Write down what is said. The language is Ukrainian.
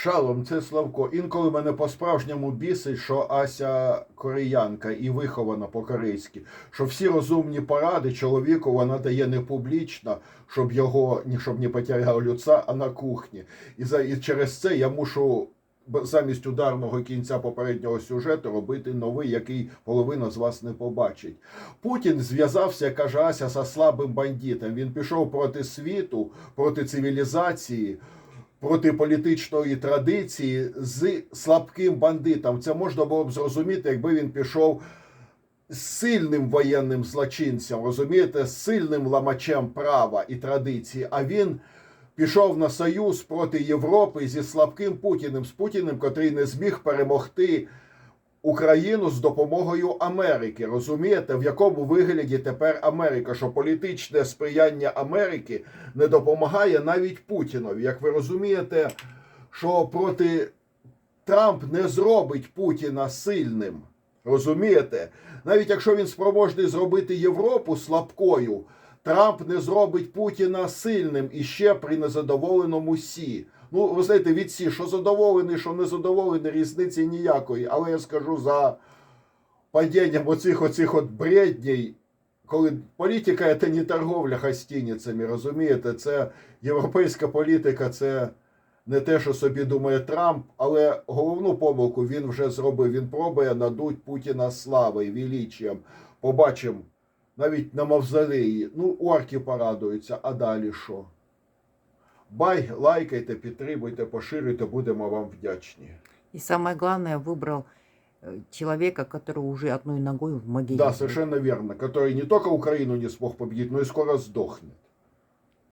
Шалом, це Славко. Інколи мене по-справжньому бісить, що Ася кореянка і вихована по-корейськи. Що всі розумні поради чоловіку вона дає не публічно, щоб його ні щоб не потеряв люца, а на кухні. І, за, і через це я мушу замість ударного кінця попереднього сюжету робити новий, який половина з вас не побачить. Путін зв'язався, каже Ася, за слабим бандитом. Він пішов проти світу, проти цивілізації проти політичної традиції з слабким бандитом. Це можна було б зрозуміти, якби він пішов з сильним воєнним злочинцем, розумієте, з сильним ламачем права і традиції. А він пішов на союз проти Європи зі слабким Путіним, з Путіним, котрий не зміг перемогти. Україну з допомогою Америки. Розумієте, в якому вигляді тепер Америка? Що політичне сприяння Америки не допомагає навіть Путінові. Як ви розумієте, що проти Трамп не зробить Путіна сильним. Розумієте? Навіть якщо він спроможний зробити Європу слабкою, Трамп не зробить Путіна сильним і ще при незадоволеному Сі. Ну, ви знаєте, від Сі, що задоволений, що не задоволений, різниці ніякої. Але я скажу за падінням оцих оцих от бредней, коли політика це не торговля гостиницями, розумієте? Це європейська політика, це не те, що собі думає Трамп, але головну помилку він вже зробив. Він пробує надуть Путіна славою, величієм. Побачимо навіть на мавзолеї. Ну, орки порадуються, а далі що? Бай, лайкайте, підтримуйте, поширюйте, будемо вам вдячні. И самое главное, выбрал э, человека, который уже одной ногой в могиле. Да, будет. совершенно верно. Который не только Украину не смог победить, но и скоро сдохнет.